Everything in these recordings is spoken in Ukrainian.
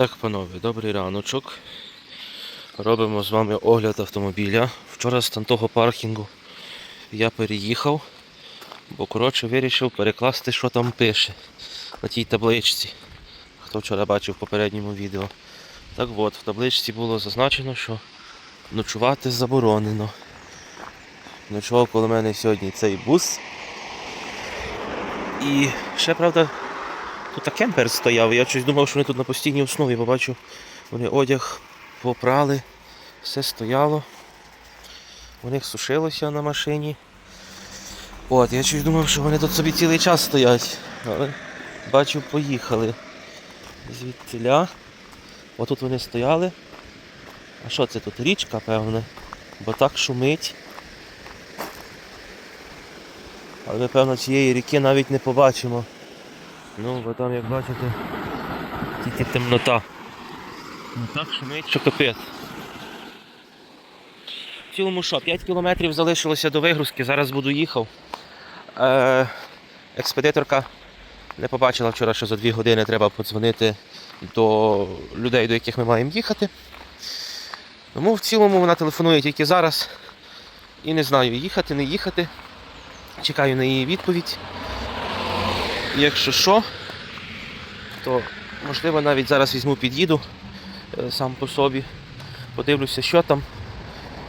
Так, панове, добрий раночок. Робимо з вами огляд автомобіля. Вчора з того паркінгу я переїхав, бо коротше вирішив перекласти, що там пише на тій табличці. Хто вчора бачив в попередньому відео. Так от, в табличці було зазначено, що ночувати заборонено. Ночував коло мене сьогодні цей бус. І ще, правда, Тут та кемпер стояв, я щось думав, що вони тут на постійній основі, бо бачу, вони одяг попрали, все стояло. У них сушилося на машині. От, я щось думав, що вони тут собі цілий час стоять. Але бачу, поїхали. Звідтиля. Отут вони стояли. А що це тут? Річка, певне, бо так шумить. Але ми, певно, цієї ріки навіть не побачимо. Ну, бо там, як бачите, тільки темнота. Ну так шумить, що капець. В цілому що, 5 кілометрів залишилося до вигрузки, зараз буду їхав. Е, експедиторка не побачила вчора, що за 2 години треба подзвонити до людей, до яких ми маємо їхати. Тому в цілому вона телефонує тільки зараз. І не знаю, їхати, не їхати. Чекаю на її відповідь. Якщо що, то можливо навіть зараз візьму під'їду е, сам по собі, подивлюся, що там.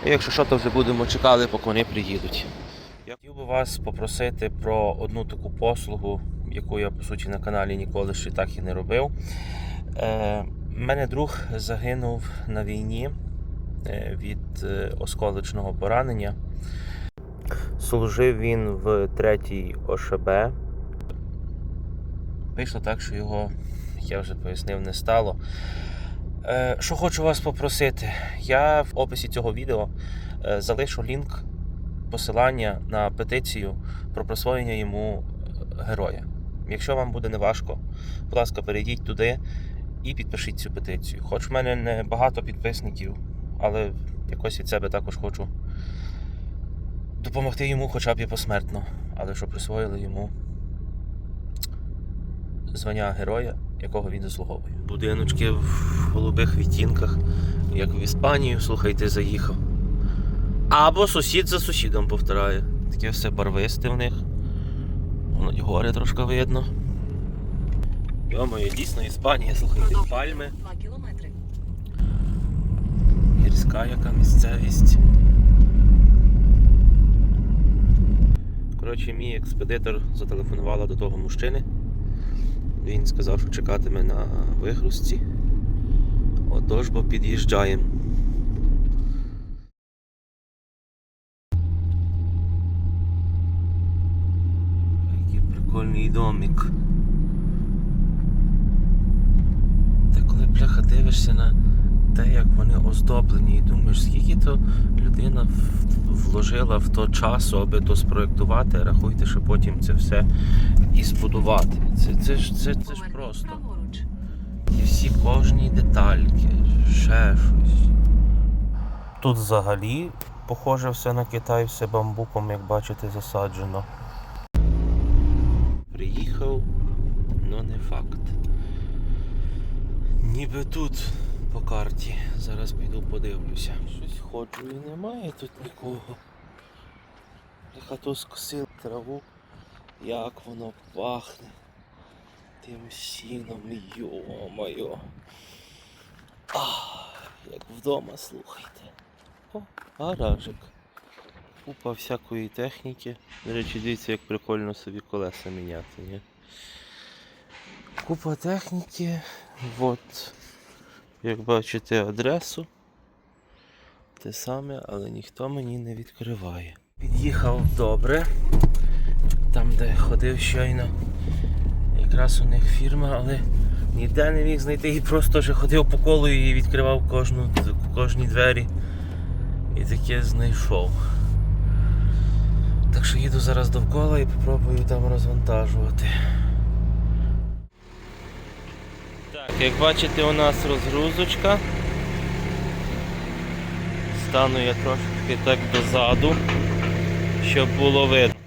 І якщо що, то вже будемо чекати, поки вони приїдуть. Я хотів би вас попросити про одну таку послугу, яку я по суті на каналі ніколи ще так і не робив. Е, мене друг загинув на війні е, від е, осколочного поранення. Служив він в 3-й ОШБ. Вийшло так, що його, як я вже пояснив, не стало. Е, що хочу вас попросити, я в описі цього відео е, залишу лінк посилання на петицію про присвоєння йому е, героя. Якщо вам буде неважко, будь ласка, перейдіть туди і підпишіть цю петицію. Хоч в мене не багато підписників, але якось від себе також хочу допомогти йому хоча б і посмертно, але щоб присвоїли йому звання героя, якого він заслуговує. Будиночки в голубих відтінках, як в Іспанію, слухайте, заїхав. Або сусід за сусідом повторяє. Таке все барвисте в них. Воно гори трошки видно. Йо-моє, дійсно Іспанія, слухайте, пальми. 2 кілометри. Гірська яка місцевість. Коротше, мій експедитор зателефонувала до того мужчини. Він сказав, що чекатиме на вигрузці. Отож, бо під'їжджаємо. Який прикольний домик. Та коли бляха дивишся на те, як вони оздоблені, і думаєш, скільки то людина вложила в то часу, аби то спроектувати, рахуйте, що потім це все і збудувати. Це, це, ж, це, це ж просто. І всі кожні детальки, ще щось. Тут взагалі, похоже, все на Китай, все бамбуком, як бачите, засаджено. Приїхав, але не факт. Ніби тут по карті. Зараз піду подивлюся. Щось ходжу і немає тут нікого. Хато скосив траву. Як воно пахне тим сіном, йо-моє. Як вдома, слухайте. О, гаражик. Купа всякої техніки. До речі, дивіться, як прикольно собі колеса міняти, ні? Купа техніки. От, як бачите, адресу. Те саме, але ніхто мені не відкриває. Під'їхав добре. Там, де ходив щойно. Якраз у них фірма, але ніде не міг знайти і просто вже ходив по колу і відкривав кожну, кожні двері. І таке знайшов. Так що їду зараз довкола і попробую там розвантажувати. Так, як бачите, у нас розгрузочка. Стану я трошки так дозаду, щоб було видно.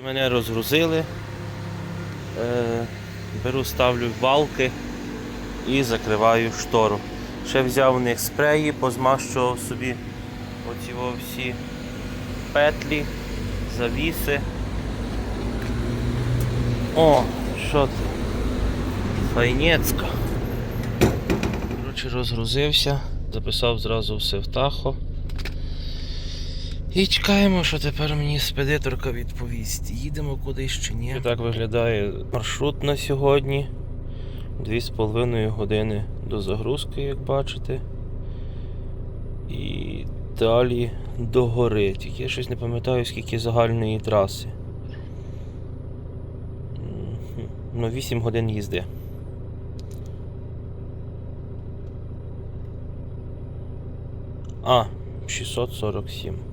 Мене розгрузили. Е, беру, ставлю балки і закриваю штору. Ще взяв у них спреї, позмащував собі оці всі петлі, завіси. О, що це? Файнецька. Коротше, розгрузився, записав зразу все в тахо. І чекаємо, що тепер мені спедиторка відповість. Їдемо кудись чи ні. І Так виглядає маршрут на сьогодні. Дві з половиною години до загрузки, як бачите. І далі до гори. Тільки я щось не пам'ятаю, скільки загальної траси. Ну, 8 годин їзди. А, 647.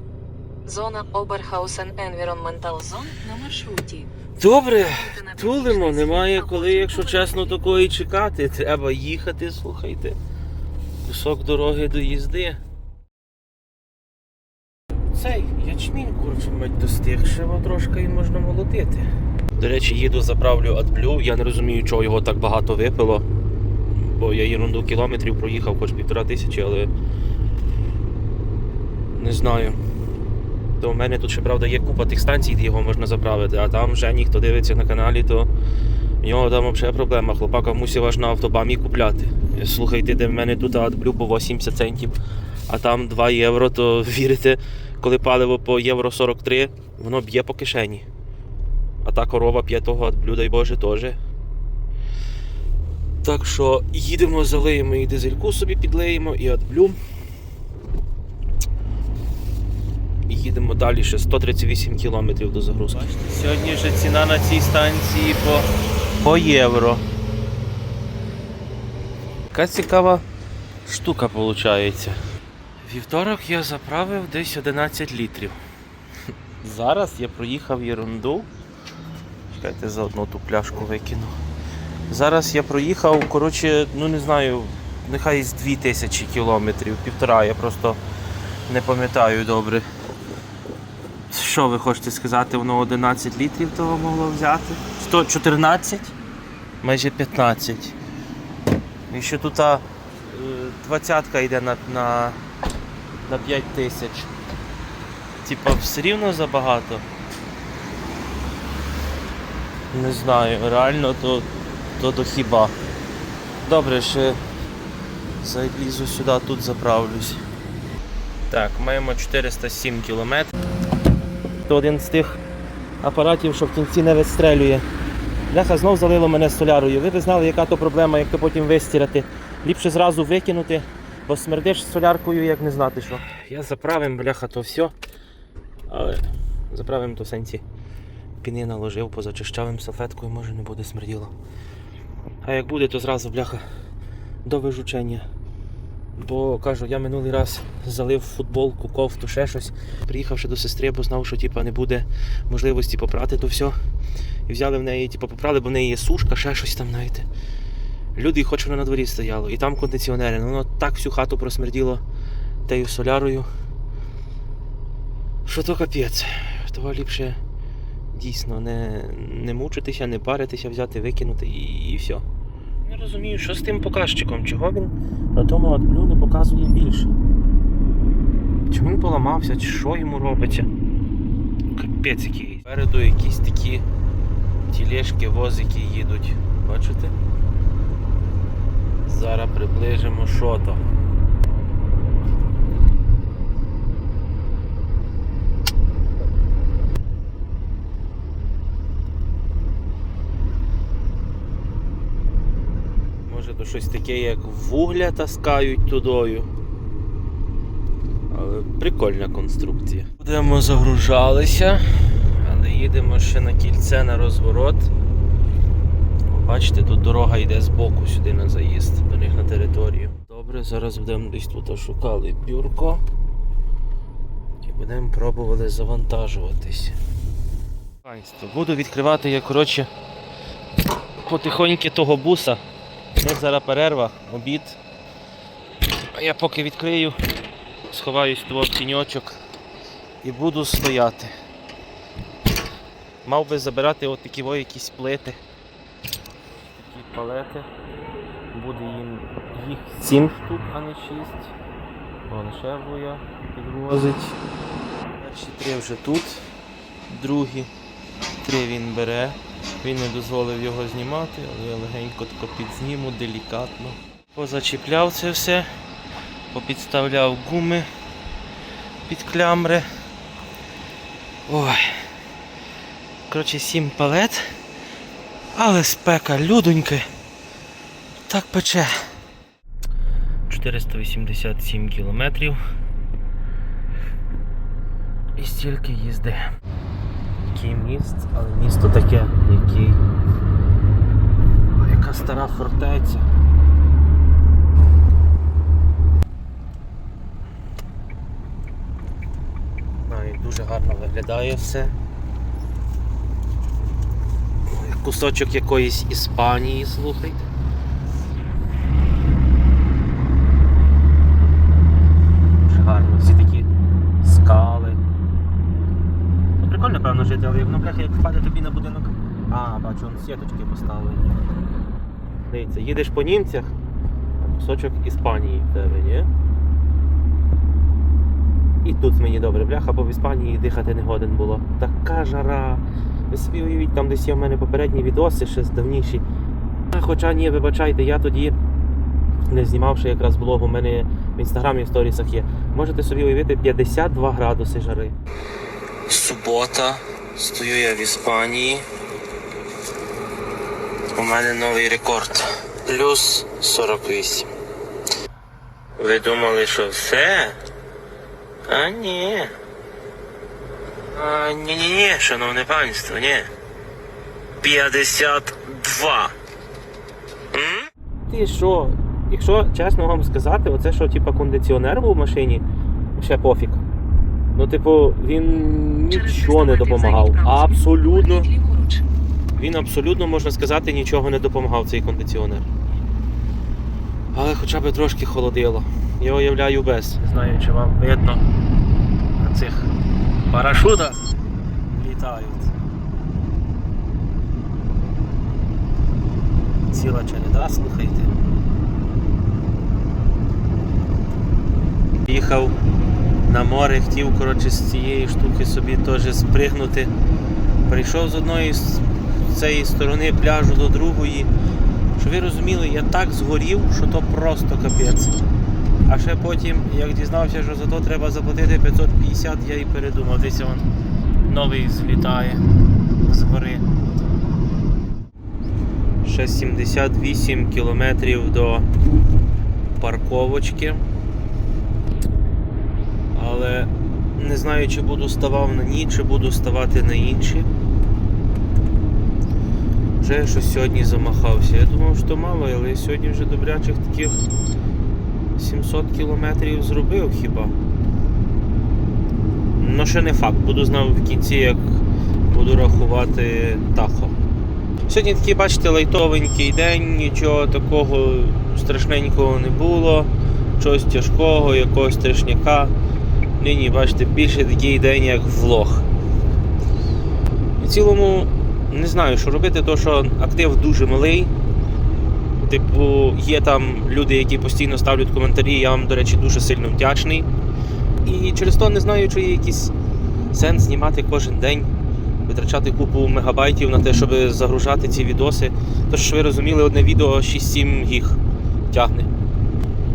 Зона Oberhausen Environmental Zone на маршруті. Добре, тулимо, немає коли, якщо чесно, такої чекати. Треба їхати, слухайте. Кусок дороги до їзди. Цей ячмінь, коротше, мать достиг, ще трошки і можна молотити. До речі, їду, заправлю адблю. Я не розумію, чого його так багато випило. Бо я ерунду кілометрів проїхав хоч півтора тисячі, але не знаю. То в мене тут ще правда є купа тих станцій, де його можна заправити, а там вже ніхто дивиться на каналі, то в нього там взагалі проблема. Хлопака мусив аж на автобамі купляти. Слухайте, де в мене тут адблю по 80 центів, а там 2 євро, то вірите, коли паливо по євро 43, воно б'є по кишені. А та корова п'є того адблю, дай Боже, теж. Так що їдемо, залиємо і дизельку собі підлеємо, і адблю. І їдемо далі ще 138 кілометрів до загрузки. Сьогодні вже ціна на цій станції по, по євро. Яка цікава штука виходить. Вівторок я заправив десь 11 літрів. Зараз я проїхав ерунду. Чекайте, за одну ту пляшку викину. Зараз я проїхав, коротше, ну не знаю, нехай з 2000 кілометрів, півтора, я просто не пам'ятаю добре. Що ви хочете сказати, воно 11 літрів того могло взяти? 114? Майже 15. І ще тут е, двадцятка йде на, на, на 5 тисяч. Типа все рівно забагато. Не знаю, реально то, то до хіба. Добре, ще залізу сюди, тут заправлюсь. Так, маємо 407 кілометрів. То один з тих апаратів, що в кінці не вистрелює. Бляха знов залило мене солярою. Ви б знали, яка то проблема, як то потім вистирати. Ліпше зразу викинути, бо смердиш соляркою, як не знати що. Я заправим, бляха, то все. Але заправим то в сенсі. Піни наложив, позачищавим салфеткою, може не буде смерділо. А як буде, то зразу, бляха, до вижучення. Бо кажу, я минулий раз залив футболку, кофту, ще щось. Приїхавши до сестри, бо знав, що типа, не буде можливості попрати то все. І взяли в неї, типу, попрали, бо в неї є сушка, ще щось там знаєте. Люди, хоч воно на дворі стояло, і там кондиціонери. Ну, воно так всю хату просмерділо тею солярою. Що то капець. Того ліпше дійсно не, не мучитися, не паритися, взяти, викинути і, і все. Не розумію, що з тим показчиком, чого він на тому адміну не показує більше. Чому він поламався, чи що йому робиться? Капець який. Спереду якісь такі тілешки, возики їдуть. Бачите? Зараз приближимо що то. Може то щось таке, як вугля таскають тудою. Але прикольна конструкція. Будемо загружалися, але їдемо ще на кільце на розворот. Бачите, тут дорога йде з боку сюди на заїзд до них на територію. Добре, зараз будемо десь тут шукали бюрко. І будемо пробувати завантажуватись. Буду відкривати я, коротше, потихоньки того буса. У них зараз перерва, обід. Я поки відкрию, сховаюсь в тіньочок і буду стояти. Мав би забирати от такі во якісь плити. Такі палети. Буде їм їх 7 штук, а не 6. Вон ще підвозить. Перші три вже тут, другі три він бере. Він не дозволив його знімати, але я легенько тако підзніму, делікатно. Позачіпляв це все, попідставляв гуми під клямри. Ой. Коротше, сім палет, але спека людоньки. Так пече. 487 кілометрів. І стільки їзди. Який міст, але місто таке, який. Яка стара фортеця. Дуже гарно виглядає все. Кусочок якоїсь Іспанії, слухайте. Дуже гарно, всі такі скали. Ну, прикольно, певно, жити, але воно бляха, як впаде тобі на будинок. А, бачу, он сіточки поставлені. Дивіться, їдеш по німцях, кусочок Іспанії в тебе, ні? І тут мені добре, бляха, бо в Іспанії дихати не годен було. Така жара. Ви собі уявіть, там десь є в мене попередні відоси, ще з давніші. Хоча ні, вибачайте, я тоді не знімавши якраз блог, у мене в інстаграмі в сторісах є. Можете собі уявити 52 градуси жари. Субота. Стою я в Іспанії. У мене новий рекорд. Плюс 48. Ви думали, що все? А ні. А, ні, ні, ні, шановне панство, ні. 52. М? Ти що? Якщо чесно вам сказати, оце що типа кондиціонер був в машині, ще пофіг. Ну, типу, він нічого не допомагав. Абсолютно. Він абсолютно, можна сказати, нічого не допомагав цей кондиціонер. Але хоча б трошки холодило. Я уявляю без. Не знаю, чи вам видно на цих парашутах літають. Ціла череда, слухайте. Їхав на море, хотів коротше, з цієї штуки собі теж спригнути. Прийшов з одної з цієї сторони пляжу до другої. Щоб ви розуміли, я так згорів, що то просто капець. А ще потім, як дізнався, що за то треба заплатити 550, я і передумав. Десь он новий злітає з гори. Ще 78 кілометрів до парковочки. Але не знаю, чи буду ставав на ній, чи буду ставати на інші. Вже я щось сьогодні замахався. Я думав, що мало, але сьогодні вже добрячих таких 700 кілометрів зробив хіба. Ну ще не факт, буду знав в кінці, як буду рахувати тахо. Сьогодні такий, бачите, лайтовенький день, нічого такого страшненького не було, чогось тяжкого, якогось страшняка. Ні, ні, бачите, більше такий день, як влог. В цілому не знаю, що робити, тому що актив дуже малий. Типу, є там люди, які постійно ставлять коментарі, я вам, до речі, дуже сильно вдячний. І через то не знаю, чи є якийсь сенс знімати кожен день, витрачати купу мегабайтів на те, щоб загружати ці відоси. Тож, ви розуміли, одне відео 6-7 гіг тягне.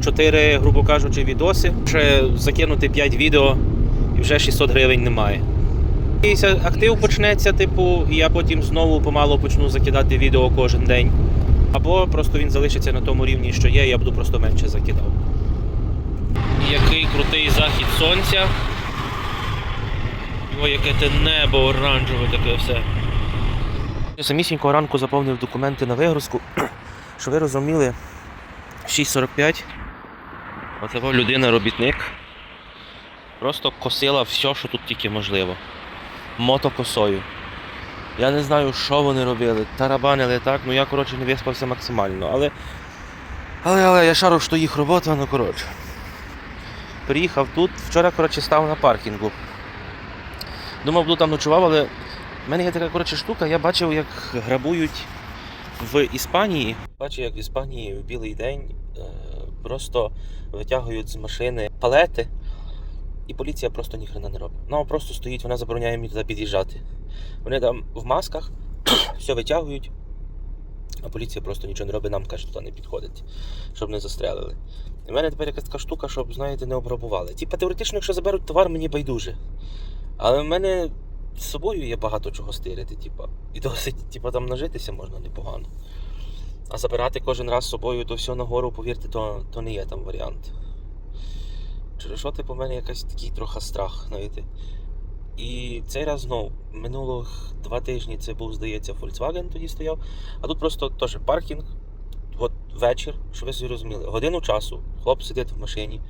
4, грубо кажучи, відоси, ще закинути 5 відео і вже 600 гривень немає. Ся- актив почнеться, типу, і я потім знову помало почну закидати відео кожен день. Або просто він залишиться на тому рівні, що є, і я буду просто менше закидав. Який крутий захід сонця. О, яке те небо оранжеве таке все. Я самісінького ранку заповнив документи на вигрузку. Що ви розуміли, 6.45. Оце людина, робітник. Просто косила все, що тут тільки можливо. Мотокосою. Я не знаю, що вони робили. Тарабанили так, ну я коротше не виспався максимально. Але. Але, але я шару, що їх робота, ну коротше. Приїхав тут, вчора, коротше, став на паркінгу. Думав, буду там ночував, але в мене є така коротше штука, я бачив, як грабують в Іспанії. Бачив, як в Іспанії в білий день е, просто витягують з машини палети, і поліція просто ніхрена не робить. Вона просто стоїть, вона забороняє мені туди під'їжджати. Вони там в масках все витягують, а поліція просто нічого не робить, нам каже, туди не підходить, щоб не застрелили. В мене тепер якась така штука, щоб, знаєте, не обрабували. Типа теоретично, якщо заберуть товар, мені байдуже. Але в мене з собою є багато чого стирити, типа. І досить, типа, там нажитися можна непогано. А забирати кожен раз з собою то все нагору, повірте, то, то не є там варіант. Через що, типу, в мене якийсь такий трохи страх, знаєте. І цей раз знову, минулих два тижні це був, здається, Volkswagen тоді стояв. А тут просто теж паркінг, от вечір, щоб ви собі розуміли, годину часу, хлоп сидить в машині,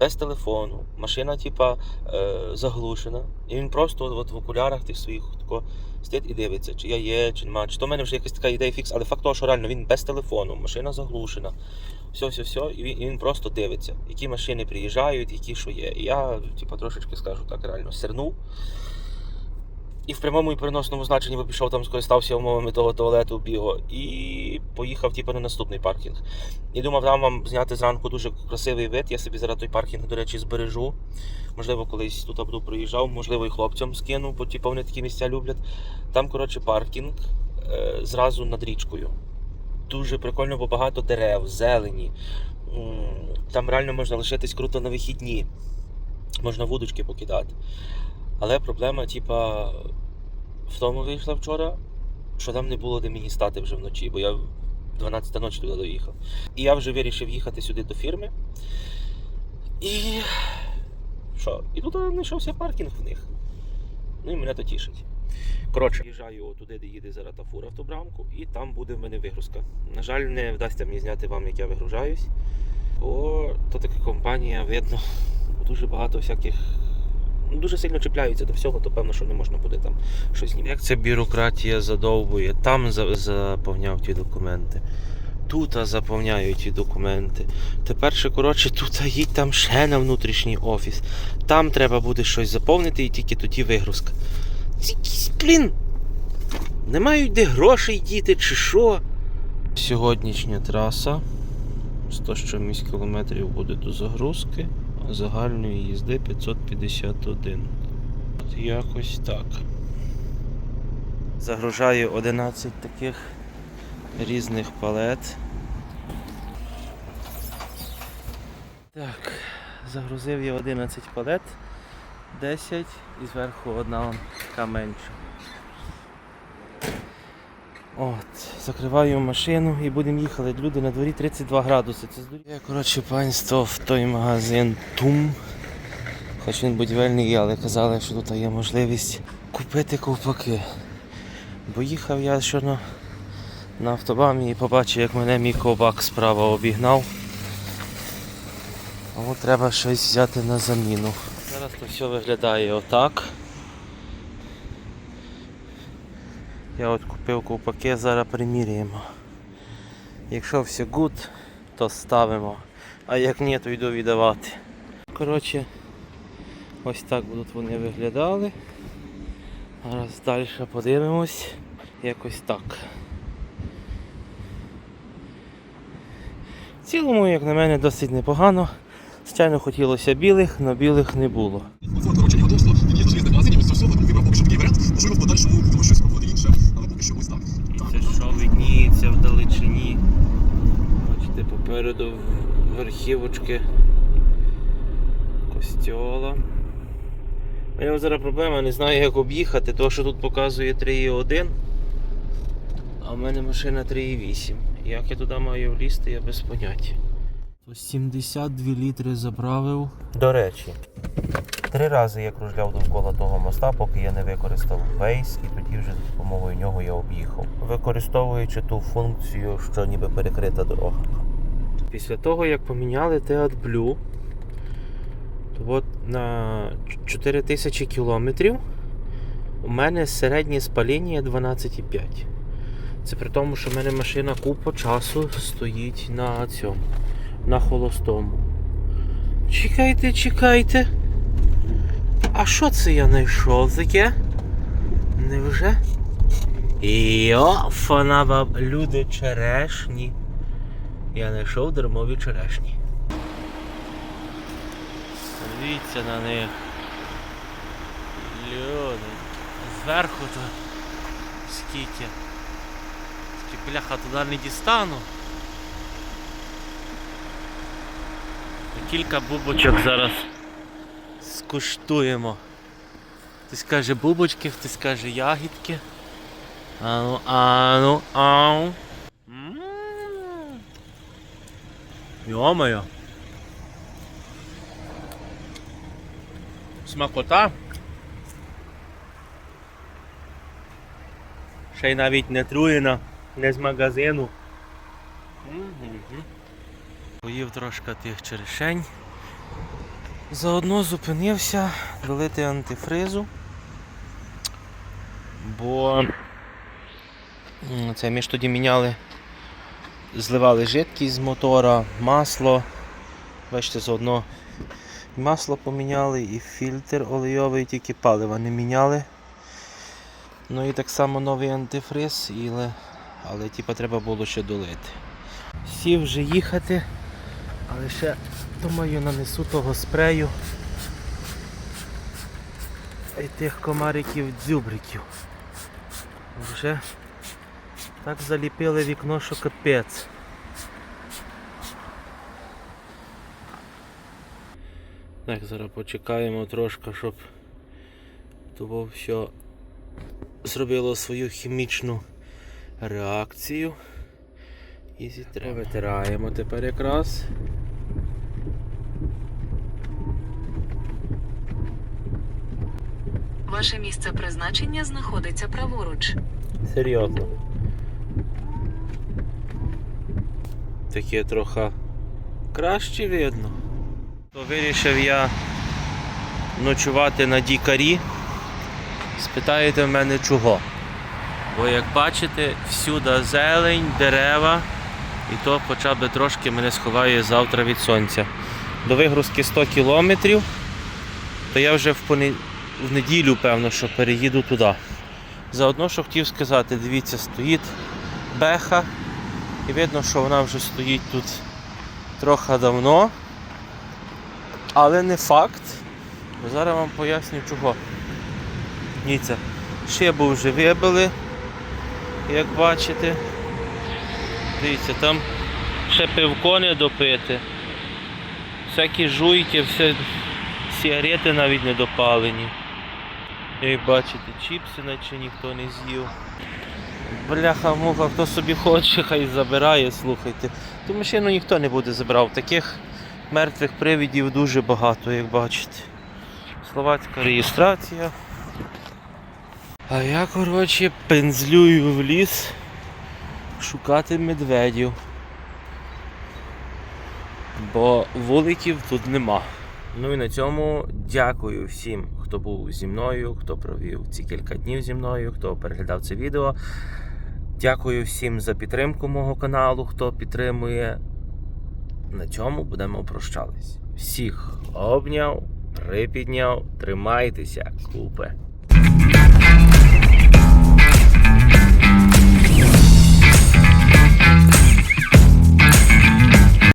без телефону, машина, типа, е, заглушена, і він просто от в окулярах тих своїх тако стоїть і дивиться, чи я є, чи нема. Чи то в мене вже якась така ідея фікс, але факт того, що реально він без телефону, машина заглушена, все, все, все, і він, він просто дивиться, які машини приїжджають, які що є. І я, типа, трошечки скажу так, реально сернув. І в прямому і переносному значенні бо пішов там, скористався умовами того туалету біго і поїхав типу, на наступний паркінг. І думав, там вам зняти зранку дуже красивий вид. Я собі зараз той паркінг, до речі, збережу. Можливо, колись тут буду проїжджав, можливо, і хлопцям скину, бо типу, вони такі місця люблять. Там, коротше, паркінг е, зразу над річкою. Дуже прикольно, бо багато дерев, зелені. Там реально можна лишитись круто на вихідні. Можна вудочки покидати. Але проблема, типа, в тому вийшла вчора, що там не було де мені стати вже вночі, бо я в 12 ночі туди доїхав. І я вже вирішив їхати сюди до фірми. І. Що? І тут знайшовся паркінг в них. Ну і мене то тішить. Коротше, їжджаю туди, де їде зараз фура в ту брамку, і там буде в мене вигрузка. На жаль, не вдасться мені зняти вам, як я вигружаюсь. Бо то така компанія, видно, дуже багато всяких ну, дуже сильно чіпляються до всього, то певно, що не можна буде там щось знімати. Як ця бюрократія задовбує, там за- заповняв ті документи. Тут заповняю ті документи. Тепер ще, коротше, тут їдь там ще на внутрішній офіс. Там треба буде щось заповнити і тільки тоді вигрузка. Якісь, блін. Не мають де грошей діти чи що. Сьогоднішня траса. 100 з чимось кілометрів буде до загрузки, а загальної їзди 551. От якось так. Загружаю 11 таких різних палет. Так, загрузив я 11 палет, 10 і зверху одна вон така менша. От, закриваю машину і будемо їхати. Люди на дворі 32 градуси. Це. Я, коротше, панство в той магазин Тум. Хоч він будівельний але казали, що тут є можливість купити ковпаки. Бо їхав я щойно на автобамі і побачив, як мене мій ковбак справа обігнав. Тому треба щось взяти на заміну. Зараз то все виглядає отак. Я от купив ковпаки, зараз приміряємо. Якщо все гуд, то ставимо. А як ні, то йду віддавати. Коротше, ось так будуть вони виглядали. Зараз далі подивимось. Якось так. В цілому, як на мене, досить непогано. Звичайно, хотілося білих, але білих не було. От, коротше, неудобство, він є дозвізних магазинів, ось це вибрав поки що такий варіант. Можливо, в подальшому будемо щось пробувати інше, але поки що ось так. Це що видніється в далечині. Бачите, попереду верхівочки костьола. У мене зараз проблема, не знаю як об'їхати, тому що тут показує 3,1, а в мене машина 3,8. Як я туди маю влізти, я без поняття. 72 літри заправив. До речі, три рази я кружляв довкола того моста, поки я не використав Waze, і тоді вже за допомогою нього я об'їхав, використовуючи ту функцію, що ніби перекрита дорога. Після того, як поміняли Teat Blue, то от на 4000 кілометрів у мене середнє спаління 12,5. Це при тому, що в мене машина купу часу стоїть на цьому, на холостому. Чекайте, чекайте. А що це я знайшов таке? Невже? Йофана баб, люди черешні. Я знайшов дармові черешні. Дивіться на них. Люди. Зверху то скільки. Скільки бляха туди не дістану. Кілька бубочок зараз скуштуємо. Хтось каже бубочки, хтось каже ягідки. Ану, ану, ау. М. Йо-моє. Смакота. Ще й навіть не труєна, не з магазину. Мгм. Поїв трошки тих черешень. Заодно зупинився долити антифризу. Бо це ми ж тоді міняли, зливали жидкість з мотора, масло. Бачите, заодно масло поміняли, і фільтр олейовий, тільки палива не міняли. Ну і так само новий антифриз, але, але типа, треба було ще долити. Сів вже їхати, але ще думаю нанесу того спрею і тих комариків дзюбриків. Вже так заліпили вікно, що капець. Так, зараз почекаємо трошки, щоб того все зробило свою хімічну реакцію. І зітре витираємо тепер якраз. Ваше місце призначення знаходиться праворуч. Серйозно. Таке трохи краще видно. То вирішив я ночувати на дікарі. Спитаєте в мене чого. Бо як бачите, всюди зелень, дерева, і то хоча б трошки мене сховає завтра від сонця. До вигрузки 100 кілометрів, то я вже в, поне... в неділю, певно, що переїду туди. Заодно, що хотів сказати, дивіться, стоїть беха, і видно, що вона вже стоїть тут трохи давно. Але не факт. Бо зараз вам поясню чого. Дивіться, шибу вже вибили, як бачите. Дивіться, там ще пивко не допити. Всякі жуйки, все, сигарети навіть не допалені. Як бачите, чіпси наче ніхто не з'їв. Бляха муха, хто собі хоче, хай забирає, слухайте. Ту машину ніхто не буде забирав. Таких мертвих привідів дуже багато, як бачите. Словацька реєстрація. А я, коротше, пензлюю в ліс шукати медведів. Бо вуликів тут нема. Ну і на цьому дякую всім, хто був зі мною, хто провів ці кілька днів зі мною, хто переглядав це відео. Дякую всім за підтримку мого каналу, хто підтримує. На цьому будемо прощались. Всіх обняв, припідняв, тримайтеся, купи.